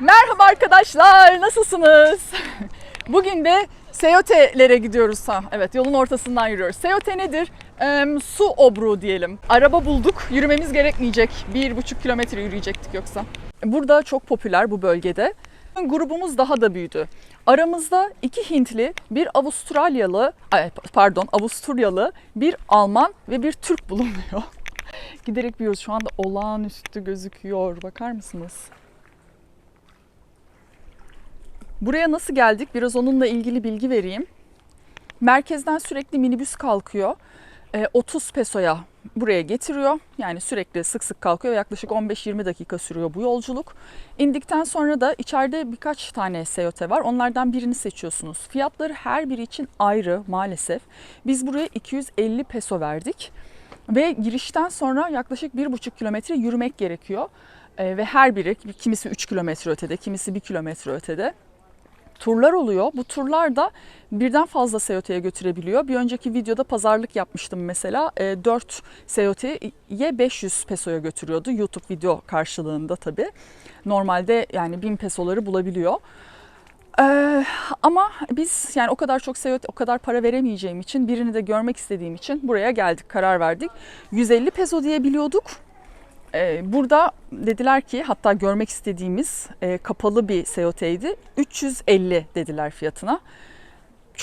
Merhaba arkadaşlar, nasılsınız? Bugün de Seyote'lere gidiyoruz. Ha, evet, yolun ortasından yürüyoruz. Seyote nedir? Ee, su obruğu diyelim. Araba bulduk, yürümemiz gerekmeyecek. Bir buçuk kilometre yürüyecektik yoksa. Burada çok popüler bu bölgede. Grubumuz daha da büyüdü. Aramızda iki Hintli, bir Avustralyalı, pardon Avusturyalı, bir Alman ve bir Türk bulunuyor. Giderek büyüyoruz. Şu anda olağanüstü gözüküyor. Bakar mısınız? Buraya nasıl geldik? Biraz onunla ilgili bilgi vereyim. Merkezden sürekli minibüs kalkıyor. Ee, 30 pesoya buraya getiriyor. Yani sürekli sık sık kalkıyor yaklaşık 15-20 dakika sürüyor bu yolculuk. İndikten sonra da içeride birkaç tane seyote var. Onlardan birini seçiyorsunuz. Fiyatları her biri için ayrı maalesef. Biz buraya 250 peso verdik. Ve girişten sonra yaklaşık 1,5 kilometre yürümek gerekiyor. Ee, ve her biri kimisi 3 kilometre ötede, kimisi 1 kilometre ötede turlar oluyor. Bu turlar da birden fazla seyoteye götürebiliyor. Bir önceki videoda pazarlık yapmıştım mesela. E, 4 seyoteye 500 pesoya götürüyordu. YouTube video karşılığında tabii. Normalde yani 1000 pesoları bulabiliyor. Ee, ama biz yani o kadar çok seyahat, o kadar para veremeyeceğim için birini de görmek istediğim için buraya geldik, karar verdik. 150 peso diye biliyorduk. Ee, burada dediler ki hatta görmek istediğimiz e, kapalı bir seyoteydi. 350 dediler fiyatına.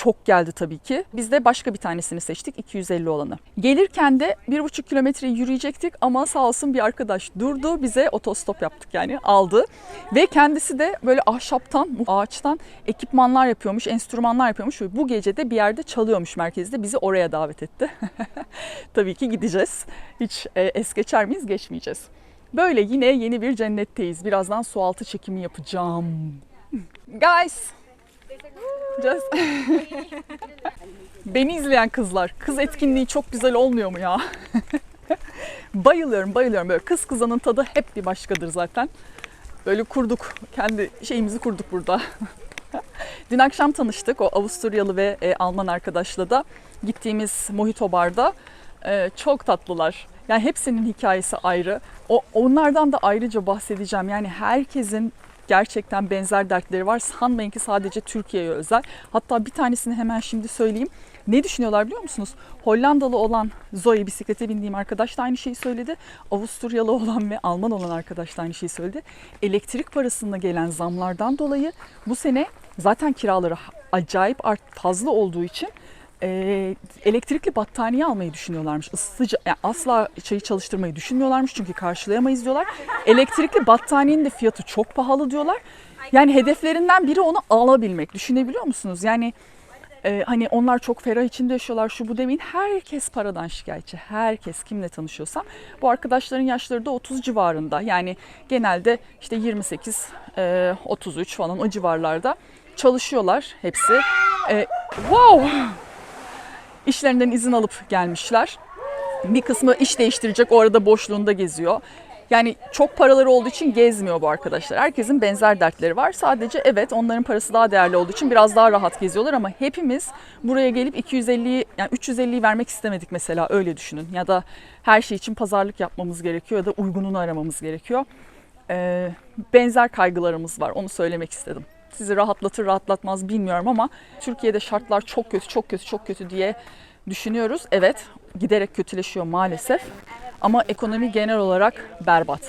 Çok geldi tabii ki. Biz de başka bir tanesini seçtik 250 olanı. Gelirken de 1,5 kilometre yürüyecektik ama sağ olsun bir arkadaş durdu bize otostop yaptık yani aldı. Ve kendisi de böyle ahşaptan, ağaçtan ekipmanlar yapıyormuş, enstrümanlar yapıyormuş ve bu gece de bir yerde çalıyormuş merkezde. Bizi oraya davet etti. tabii ki gideceğiz. Hiç e, es geçer miyiz? Geçmeyeceğiz. Böyle yine yeni bir cennetteyiz. Birazdan su altı çekimi yapacağım. Guys, Just... Beni izleyen kızlar, kız etkinliği çok güzel olmuyor mu ya? bayılıyorum, bayılıyorum. Böyle kız kızanın tadı hep bir başkadır zaten. Böyle kurduk, kendi şeyimizi kurduk burada. Dün akşam tanıştık o Avusturyalı ve e, Alman arkadaşla da. Gittiğimiz Mojito Bar'da. E, çok tatlılar. Yani hepsinin hikayesi ayrı. O, onlardan da ayrıca bahsedeceğim. Yani herkesin gerçekten benzer dertleri var. Sanmayın ki sadece Türkiye'ye özel. Hatta bir tanesini hemen şimdi söyleyeyim. Ne düşünüyorlar biliyor musunuz? Hollandalı olan Zoe bisiklete bindiğim arkadaş da aynı şeyi söyledi. Avusturyalı olan ve Alman olan arkadaş da aynı şeyi söyledi. Elektrik parasına gelen zamlardan dolayı bu sene zaten kiraları acayip fazla olduğu için e, elektrikli battaniye almayı düşünüyorlarmış. Isıtıcı yani asla şeyi çalıştırmayı düşünmüyorlarmış çünkü karşılayamayız diyorlar. Elektrikli battaniyenin de fiyatı çok pahalı diyorlar. Yani hedeflerinden biri onu alabilmek. Düşünebiliyor musunuz? Yani e, hani onlar çok ferah içinde yaşıyorlar şu bu demeyin. Herkes paradan şikayetçi. Herkes kimle tanışıyorsam. Bu arkadaşların yaşları da 30 civarında. Yani genelde işte 28, e, 33 falan o civarlarda çalışıyorlar hepsi. E, wow! İşlerinden izin alıp gelmişler. Bir kısmı iş değiştirecek o arada boşluğunda geziyor. Yani çok paraları olduğu için gezmiyor bu arkadaşlar. Herkesin benzer dertleri var. Sadece evet onların parası daha değerli olduğu için biraz daha rahat geziyorlar ama hepimiz buraya gelip 250'yi yani 350'yi vermek istemedik mesela öyle düşünün. Ya da her şey için pazarlık yapmamız gerekiyor ya da uygununu aramamız gerekiyor. Ee, benzer kaygılarımız var onu söylemek istedim. Sizi rahatlatır rahatlatmaz bilmiyorum ama Türkiye'de şartlar çok kötü çok kötü çok kötü diye düşünüyoruz. Evet giderek kötüleşiyor maalesef ama ekonomi genel olarak berbat.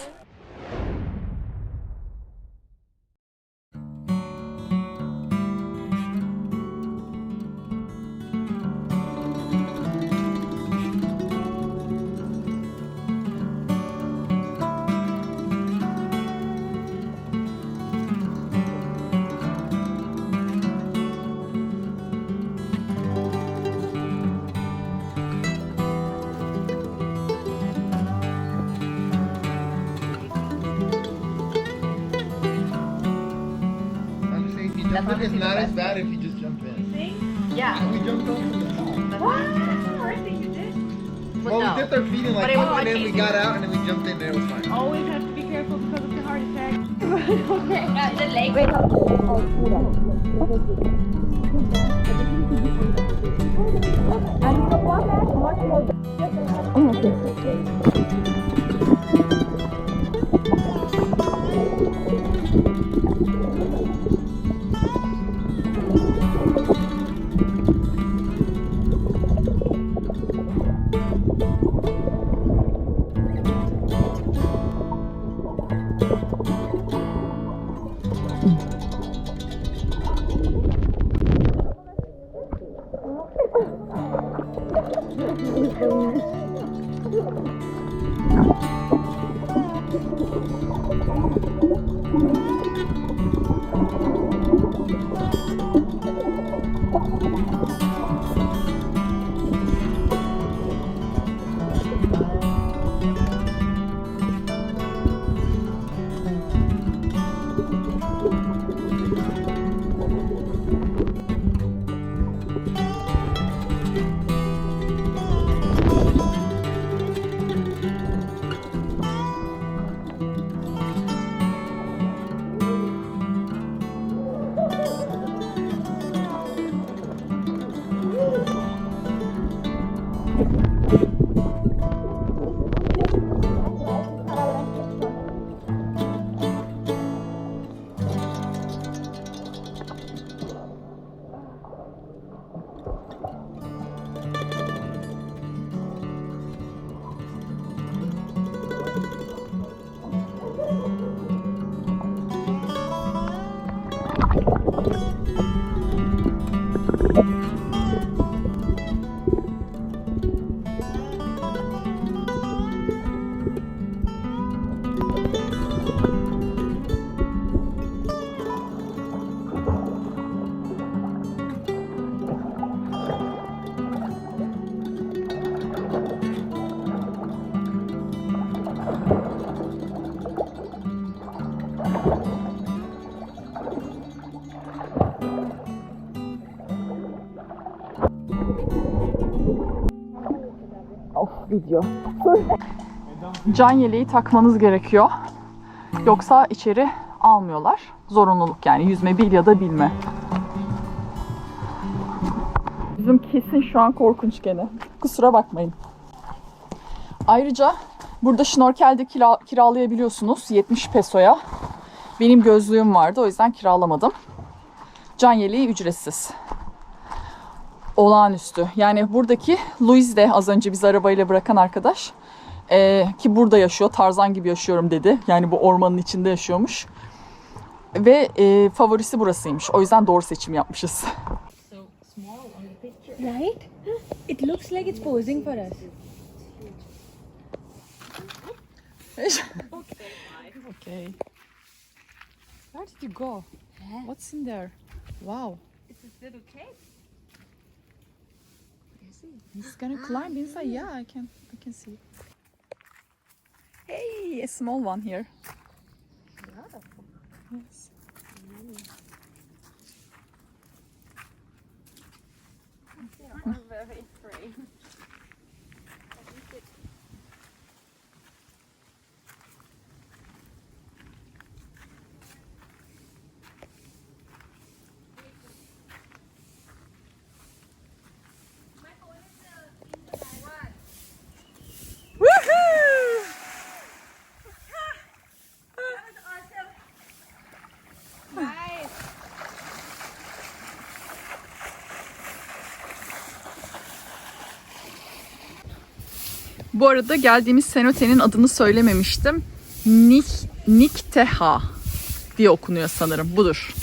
Something is not as bad if you just jump in. You think? Yeah. We jumped over the wall. What? That's the worst thing you did. Well, no. we dipped our feet in like, and then we got out and then we jumped in and it was fine. Always have to be careful because of the heart attack. the leg. Wait, hold on. I'm not Can yeleği takmanız gerekiyor. Yoksa içeri almıyorlar. Zorunluluk yani yüzme bil ya da bilme. Bizim kesin şu an korkunç gene. Kusura bakmayın. Ayrıca burada şnorkelde kira, kiralayabiliyorsunuz 70 pesoya. Benim gözlüğüm vardı o yüzden kiralamadım. Can yeleği ücretsiz olağanüstü. Yani buradaki Luis de az önce bizi arabayla bırakan arkadaş eee, ki burada yaşıyor. Tarzan gibi yaşıyorum dedi. Yani bu ormanın içinde yaşıyormuş. Ve eee, favorisi burasıymış. O yüzden doğru seçim yapmışız. Right? It looks like it's posing for us. okay. Where did you go? What's in there? Wow. It's a little cake. He's gonna climb inside. Ah. Yeah, I can. I can see. Hey, a small one here. Yes. Bu arada geldiğimiz senotenin adını söylememiştim. Nik, Nikteha diye okunuyor sanırım. Budur.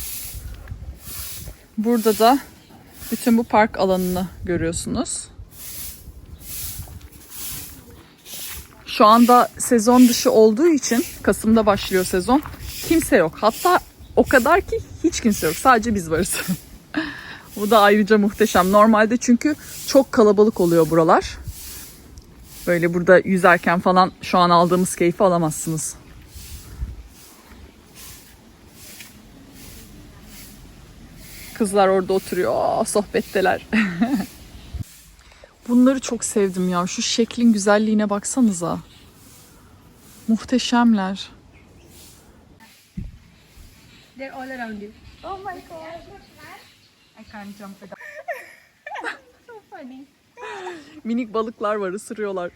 Burada da bütün bu park alanını görüyorsunuz. Şu anda sezon dışı olduğu için Kasım'da başlıyor sezon. Kimse yok. Hatta o kadar ki hiç kimse yok. Sadece biz varız. Bu da ayrıca muhteşem. Normalde çünkü çok kalabalık oluyor buralar. Böyle burada yüzerken falan şu an aldığımız keyfi alamazsınız. Kızlar orada oturuyor. Aa, sohbetteler. Bunları çok sevdim ya. Şu şeklin güzelliğine baksanıza. Muhteşemler. They're all around you. Oh my god. I can't jump without. so funny. Minik balıklar var ısırıyorlar.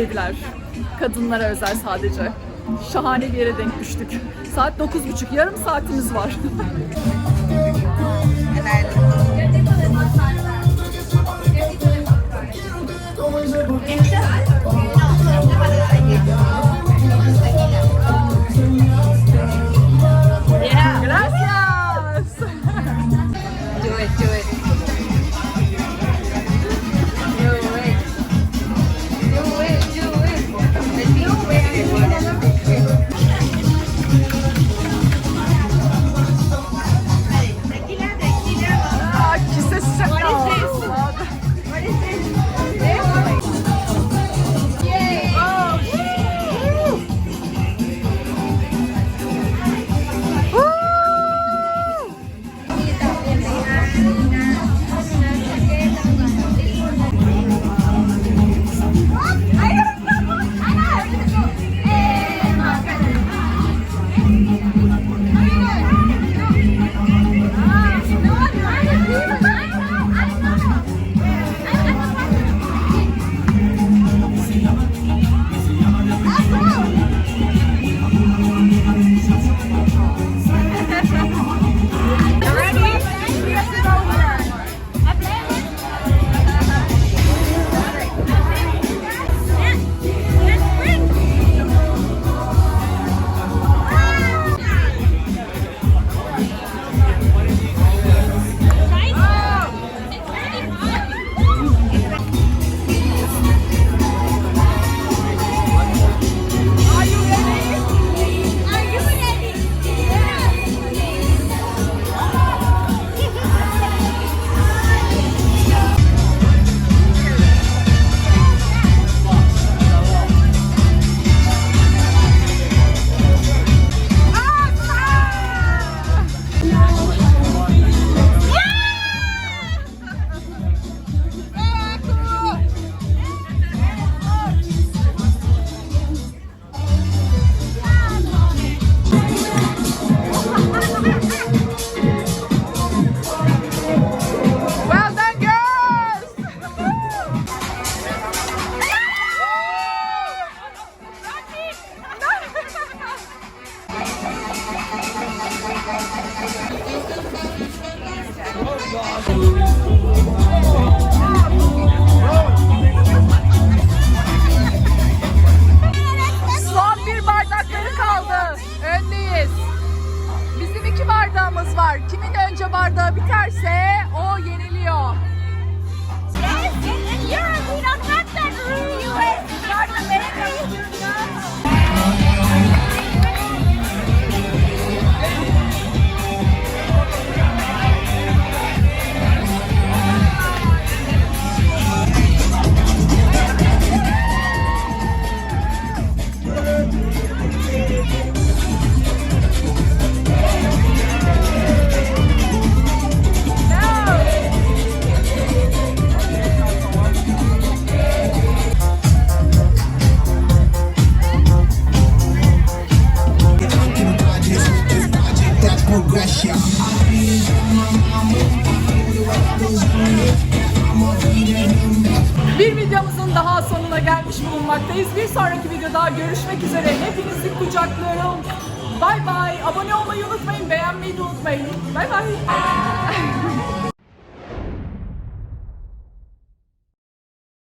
dediler. Kadınlara özel sadece. Şahane bir yere denk düştük. Saat 9.30 yarım saatimiz var. bulunmaktayız. Bir sonraki videoda görüşmek üzere. Hepinizi kucaklıyorum. Bay bay. Abone olmayı unutmayın. Beğenmeyi de unutmayın. Bay bay.